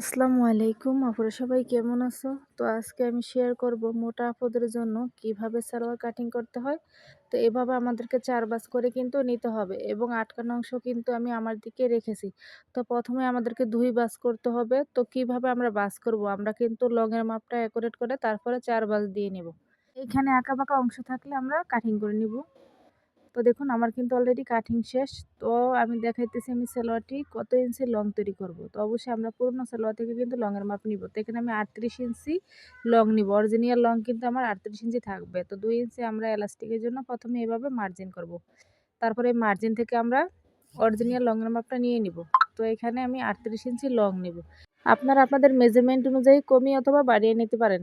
আসসালামু আলাইকুম। আপনারা সবাই কেমন আছো? তো আজকে আমি শেয়ার করব মোটা আপুদের জন্য কীভাবে সালোয়ার কাটিং করতে হয়। তো এভাবে আমাদেরকে চার বাস করে কিন্তু নিতে হবে এবং আটকানো অংশ কিন্তু আমি আমার দিকে রেখেছি। তো প্রথমে আমাদেরকে দুই বাস করতে হবে। তো কীভাবে আমরা বাস করব? আমরা কিন্তু লংয়ের মাপটা অ্যাকুরেট করে তারপরে চার বাস দিয়ে নেব। এখানে আঁকা বাঁকা অংশ থাকলে আমরা কাটিং করে নিব। তো দেখুন, আমার কিন্তু অলরেডি কাটিং শেষ। তো আমি দেখাইতেছি আমি সালোয়ারটি কত ইঞ্চি লং তৈরি করব। তো অবশ্যই আমরা পুরনো সালোয়ার থেকে কিন্তু লংয়ের মাপ নিব। তো এখানে আমি আটত্রিশ ইঞ্চি লং নিব। অরিজিনাল লং কিন্তু আমার আটত্রিশ ইঞ্চি থাকবে। তো দুই ইঞ্চি আমরা এলাস্টিকের জন্য প্রথমে এভাবে মার্জিন করব। তারপরে মার্জিন থেকে আমরা অরিজিনাল লংয়ের মাপটা নিয়ে নিব। তো এখানে আমি আটত্রিশ ইঞ্চি লং নিব। আপনারা আপনাদের মেজারমেন্ট অনুযায়ী কমিয়ে অথবা বাড়িয়ে নিতে পারেন।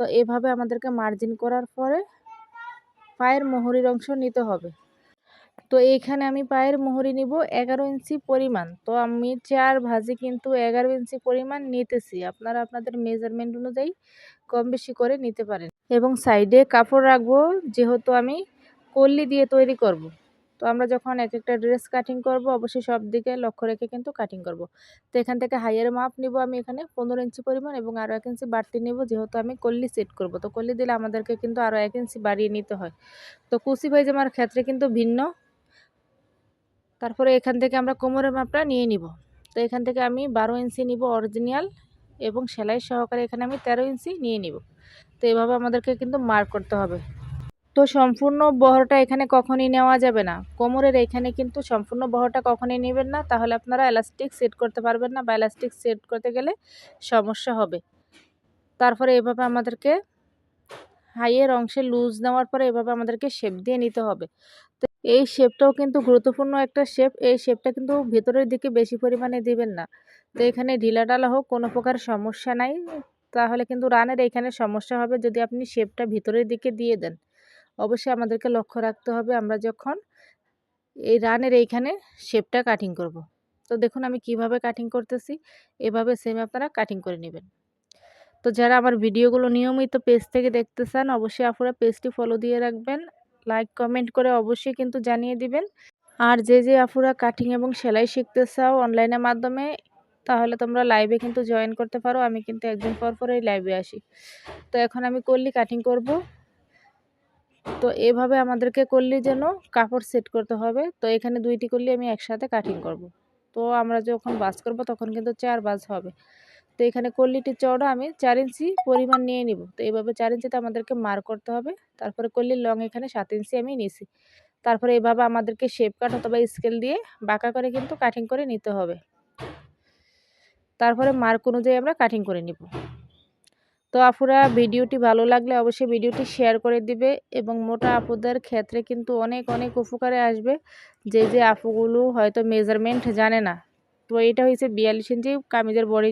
তো এভাবে আমাদেরকে মার্জিন করার পরে পায়ের মোহরির অংশ নিতে হবে। তো এইখানে আমি পায়ের মোহরি নিব এগারো ইঞ্চি পরিমাণ। তো আমি চার ভাজি কিন্তু এগারো ইঞ্চি পরিমাণ নিতেছি। আপনারা আপনাদের মেজারমেন্ট অনুযায়ী কম বেশি করে নিতে পারেন। এবং সাইডে কাপড় রাখব, যেহেতু আমি কল্লি দিয়ে তৈরি করব। তো আমরা যখন এক একটা ড্রেস কাটিং করব, অবশ্যই সব দিকে লক্ষ্য রেখে কিন্তু কাটিং করব। তো এখান থেকে হাইয়ের মাপ নিব আমি এখানে, পনেরো ইঞ্চি পরিমাণ এবং আরও এক ইঞ্চি বাড়তি নিব, যেহেতু আমি কল্লি সেট করব। তো কল্লি দিলে আমাদেরকে কিন্তু আরও এক ইঞ্চি বাড়িয়ে নিতে হয়। তো কুচি ভাইজামার ক্ষেত্রে কিন্তু ভিন্ন। তারপরে এখান থেকে আমরা কোমরের মাপটা নিয়ে নিব। তো এখান থেকে আমি বারো ইঞ্চি নিব অরিজিনাল এবং সেলাই সহকারে এখানে আমি তেরো ইঞ্চি নিয়ে নিব। তো এভাবে আমাদেরকে কিন্তু মার্ক করতে হবে। তো সম্পূর্ণ বহরটা এখানে কখনই নেওয়া যাবে না। কোমরের এখানে কিন্তু সম্পূর্ণ বহরটা কখনই নেবেন না। তাহলে আপনারা এলাস্টিক সেট করতে পারবেন না বা এলাস্টিক সেট করতে গেলে সমস্যা হবে। তারপরে এভাবে আমাদেরকে হাইয়ের অংশে লুজ নেওয়ার পরে এভাবে আমাদেরকে শেপ দিয়ে নিতে হবে। এই শেপটাও কিন্তু গুরুত্বপূর্ণ একটা শেপ এই শেপটা কিন্তু ভেতরের দিকে বেশি পরিমাণে দিবেন না। তো এখানে ঢিলা ডালা হোক, কোনো প্রকার সমস্যা নাই। তাহলে কিন্তু রানের এখানে সমস্যা হবে যদি আপনি শেপটা ভিতরের দিকে দিয়ে দেন। অবশ্যই আমাদেরকে লক্ষ্য রাখতে হবে আমরা যখন এই রানের এইখানে শেপটা কাটিং করব। তো দেখুন আমি কীভাবে কাটিং করতেছি, এভাবে সেম আপনারা কাটিং করে নেবেন। তো যারা আমার ভিডিওগুলো নিয়মিত পেজ থেকে দেখতে চান, অবশ্যই আপনারা পেজটি ফলো দিয়ে রাখবেন। লাইক কমেন্ট করে অবশ্যই কিন্তু জানিয়ে দিবেন। আর যে যে আফুরা কাটিং এবং সেলাই শিখতে চাও অনলাইনের মাধ্যমে, তাহলে তোমরা লাইভে কিন্তু জয়েন করতে পারো। আমি কিন্তু একদিন পর পরেই লাইভে আসি। তো এখন আমি করলি কাটিং করব। তো এভাবে আমাদেরকে করলি যেন কাপড় সেট করতে হবে। তো এখানে দুইটি করলি আমি একসাথে কাটিং করব। তো আমরা যখন বাস করব, তখন কিন্তু চার বাস হবে। তো এখানে কল্লিটির চওড়া আমি চার ইঞ্চি পরিমাণ নিয়ে নিব। তো এইভাবে চার ইঞ্চিতে আমাদেরকে মার করতে হবে। তারপরে কল্লির লং এখানে সাত ইঞ্চি আমি নিছি তারপরে এভাবে আমাদেরকে শেপ কাট অথবা স্কেল দিয়ে বাঁকা করে কিন্তু কাটিং করে নিতে হবে। তারপরে মার্ক অনুযায়ী আমরা কাটিং করে নিব। তো আপুরা, ভিডিওটি ভালো লাগলে অবশ্যই ভিডিওটি শেয়ার করে দিবে এবং মোটা আপুদের ক্ষেত্রে কিন্তু অনেক অনেক উপকারে আসবে। যে যে আপুগুলো হয়তো মেজারমেন্ট জানে না। তো এটা হয়েছে বিয়াল্লিশ ইঞ্চি কামিজের বডি